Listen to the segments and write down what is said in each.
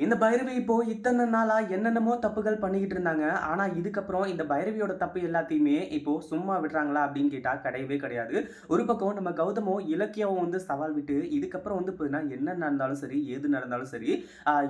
இந்த பைரவி இப்போ இத்தனை நாளா என்னென்னமோ தப்புகள் பண்ணிக்கிட்டு இருந்தாங்க. ஆனா இதுக்கப்புறம் இந்த பைரவியோட தப்பு எல்லாத்தையுமே இப்போ சும்மா விடுறாங்களா அப்படின்னு கேட்டா கிடையவே கிடையாது. ஒரு பக்கம் நம்ம கௌதமும் இலக்கியாவும் வந்து சவால் விட்டு இதுக்கப்புறம் வந்து போயினா என்ன நடந்தாலும் சரி எது நடந்தாலும் சரி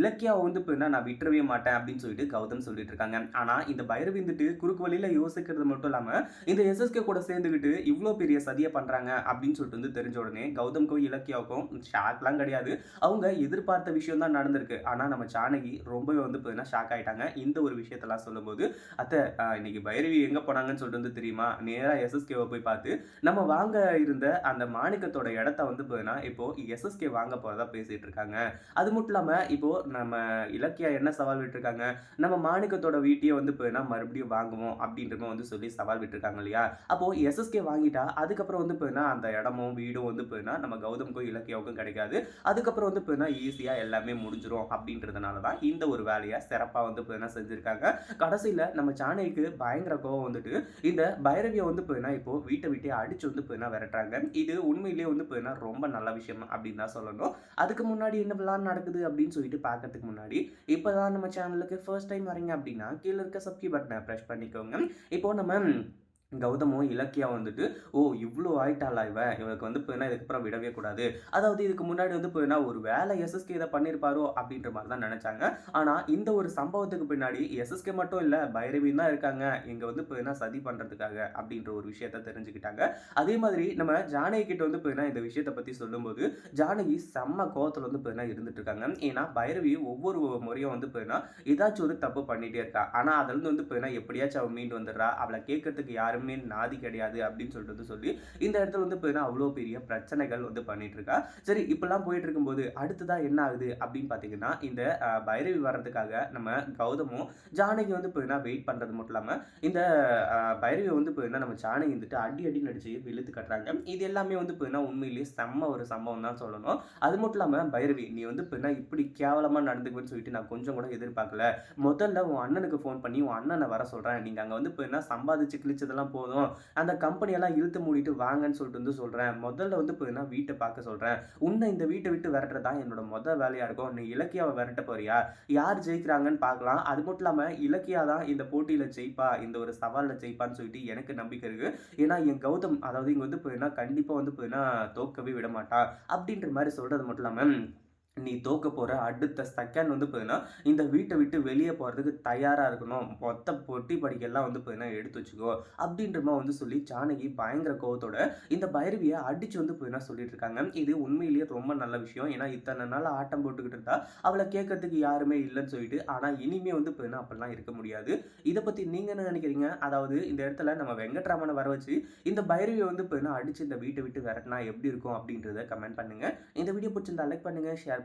இலக்கியாவை வந்து போயினா நான் விட்டுறவே மாட்டேன் அப்படின்னு சொல்லிட்டு கௌதம் சொல்லிட்டு இருக்காங்க. ஆனா இந்த பைரவி வந்துட்டு குறுக்கு வழியில யோசிக்கிறது மட்டும் இல்லாம இந்த எஸ்எஸ்கே கூட சேர்ந்துக்கிட்டு இவ்வளோ பெரிய சதியை பண்றாங்க அப்படின்னு சொல்லிட்டு வந்து தெரிஞ்ச உடனே கௌதம்க்கும் இலக்கியாவுக்கும் ஷாக்லாம் கிடையாது. அவங்க எதிர்பார்த்த விஷயம் தான் நடந்திருக்கு. ஆனா நம்ம ஜானகி ரொம்பவே வந்து பார்த்தீங்கன்னா ஷாக் ஆயிட்டாங்க. இந்த ஒரு விஷயத்தெல்லாம் சொல்லும்போது அத்தை இன்னைக்கு பைரவி எங்கே போனாங்கன்னு சொல்லிட்டு வந்து தெரியுமா? நேராக எஸ்எஸ்கேவை போய் பார்த்து நம்ம வாங்க இருந்த அந்த மாணிக்கத்தோட இடத்த வந்து பார்த்தீங்கன்னா இப்போ எஸ்எஸ்கே வாங்க போகிறதா பேசிகிட்டு இருக்காங்க. அது மட்டும் இல்லாமல் இப்போ நம்ம இலக்கியா என்ன சவால் விட்டுருக்காங்க? நம்ம மாணிக்கத்தோட வீட்டையே வந்து பார்த்தீங்கன்னா மறுபடியும் வாங்குவோம் அப்படின்ற வந்து சொல்லி சவால் விட்டுருக்காங்க இல்லையா? அப்போது எஸ்எஸ்கே வாங்கிட்டா அதுக்கப்புறம் வந்து பார்த்தீங்கன்னா அந்த இடமும் வீடும் வந்து பார்த்தீங்கன்னா நம்ம கௌதம்க்கும் இலக்கியாவுக்கும் கிடைக்காது. அதுக்கப்புறம் வந்து பார்த்தீங்கன்னா ஈஸியாக எல்லாமே முடிஞ்சிரும் அப்படின்றதுனால தான் இந்த ஒரு வேலையை சிறப்பாக வந்து பார்த்தீங்கன்னா செஞ்சுருக்காங்க? கடைசியில் நம்ம ஜானகிக்கு பயங்கர கோவம் வந்துட்டு இந்த பைரவியை வந்து போய்னா இப்போ வீட்டை விட்டே அடிச்சு வந்து போய்னா விரட்டுறாங்க? இது உண்மையிலேயே வந்து போய்னா ரொம்ப நல்ல விஷயம் அப்படின்னு தான் சொல்லணும். அதுக்கு முன்னாடி என்ன விளாட் நடக்குது அப்படின்னு சொல்லிட்டு பார்க்கறதுக்கு முன்னாடி இப்போ தான் நம்ம சேனலுக்கு ஃபர்ஸ்ட் டைம் வரீங்க அப்படின்னா கீழே இருக்க சப்ஸ்கிரைப் பட்டனை ப்ரெஸ் பண்ணிக்கோங்க. இப்போ நம்ம கௌதமும் இலக்கியா வந்துட்டு ஓ இவ்வளோ ஆயிட்டாளா இவ? இவனுக்கு வந்து போயினா இதுக்கப்புறம் விடவே கூடாது. அதாவது இதுக்கு முன்னாடி வந்து போயினா ஒரு வேலை எஸ்எஸ்கே இதை பண்ணியிருப்பாரோ அப்படின்ற மாதிரி தான் நினச்சாங்க. ஆனால் இந்த ஒரு சம்பவத்துக்கு பின்னாடி எஸ்எஸ்கே மட்டும் இல்லை பைரவியும் தான் இருக்காங்க. இங்கே வந்து போயினா சதி பண்ணுறதுக்காக அப்படின்ற ஒரு விஷயத்த தெரிஞ்சுக்கிட்டாங்க. அதே மாதிரி நம்ம ஜானகி கிட்ட வந்து போயினா இந்த விஷயத்தை பற்றி சொல்லும்போது ஜானகி செம்ம கோவத்தில் வந்து போயினா இருந்துட்டு இருக்காங்க. ஏன்னா பைரவி ஒவ்வொரு முறையும் வந்து போயினா ஏதாச்சும் ஒரு தப்பு பண்ணிகிட்டே இருக்கா? ஆனால் அதுலேருந்து வந்து போயினா எப்படியாச்சும் அவள் மீண்டு வந்துடுறா? அவளை கேட்கறதுக்கு யாருமே நாதி கிடையாது அப்படின்னு சொல்லிட்டு வந்து சொல்லி இந்த இடத்துல வந்து போயினா அவ்வளோ பெரிய பிரச்சனைகள் வந்து பண்ணிட்டு இருக்கா. சரி இப்பெல்லாம் போயிட்டு இருக்கும்போது அடுத்ததா என்ன ஆகுது அப்படின்னு பார்த்தீங்கன்னா இந்த பைரவி வர்றதுக்காக நம்ம கௌதமும் ஜானகி வந்து போயினா வெயிட் பண்ணுறது மட்டும் இல்லாமல் இந்த பைரவி வந்து போயினா நம்ம ஜானகி வந்துட்டு அடி அடி நடிச்சு வெளுத்து கட்டுறாங்க. இது எல்லாமே வந்து போயினா உண்மையிலேயே செம்ம ஒரு சம்பவம் தான் சொல்லணும். அது மட்டும் இல்லாமல் பைரவி நீ வந்து போயினா இப்படி கேவலமாக நடந்துக்குவேன்னு சொல்லிட்டு நான் கொஞ்சம் கூட எதிர்பார்க்கல. முதல்ல உன் அண்ணனுக்கு ஃபோன் பண்ணி உன் அண்ணனை வர சொல்கிறேன் நீங்கள் அங்கே வந்து போயினா சம்பாதிச்சு கிழிச்சதெல்லாம் போதும் அந்த கம்பெனியெல்லாம் இழுத்து மூடிட்டு வாங்கன்னு சொல்லிட்டு வந்து சொல்கிறேன் முதல்ல வந்து போயினா வீட்டை பார்க்க சொல்கிறேன் உன்னை இந்த வீட்டை விட்டு விரட்டுறது தான் என்னோட மொதல் வேலையாக இருக்கும். நீ இலக்கியாவை விரட்ட போறியா? யார் ஜெயிக்கிறாங்கன்னு பார்க்கலாம். அது மட்டும் இல்லாமல் இலக்கியா தான் இந்த போட்டியில் ஜெயிப்பா? இந்த ஒரு சவாலில் ஜெயிப்பான்னு சொல்லிட்டு எனக்கு நம்பிக்கை இருக்குது ஏன்னா என் கௌதம் அதாவது இங்கே வந்து போயின்னா கண்டிப்பாக வந்து போயின்னா தோக்கவே விட மாட்டா. அப்படின்ற மாதிரி சொல்கிறது மட்டும் இல்லாமல் நீ தோக்க போகிற அடுத்த செகண்ட் வந்து பார்த்தீங்கன்னா இந்த வீட்டை விட்டு வெளியே போகிறதுக்கு தயாராக இருக்கணும். மொத்த பொட்டி படிக்கெல்லாம் வந்து பார்த்தீங்கன்னா எடுத்து வச்சுக்கோ. அப்படின்ற மாதிரி வந்து சொல்லி ஜானகி பயங்கர கோவத்தோட இந்த பைரவியை அடித்து வந்து பார்த்தீங்கன்னா சொல்லிட்டு இருக்காங்க. இது உண்மையிலேயே ரொம்ப நல்ல விஷயம். ஏன்னா இத்தனை நாள் ஆட்டம் போட்டுக்கிட்டு இருந்தா அவளை கேட்கறதுக்கு யாருமே இல்லைன்னு சொல்லிட்டு ஆனால் இனிமே வந்து பார்த்தீங்கன்னா அப்படிலாம் இருக்க முடியாது. இதை பற்றி நீங்கள் என்ன நினைக்கிறீங்க? அதாவது இந்த இடத்துல நம்ம வெங்கட்ராமனை வர வச்சு இந்த பைரவியை வந்து பார்த்தீங்கன்னா அடிச்சு இந்த வீட்டை விட்டு விரட்டினா எப்படி இருக்கும் அப்படின்றத கமெண்ட் பண்ணுங்கள் இந்த வீடியோ பிடிச்சிருந்தா லைக் பண்ணுங்கள் ஷேர்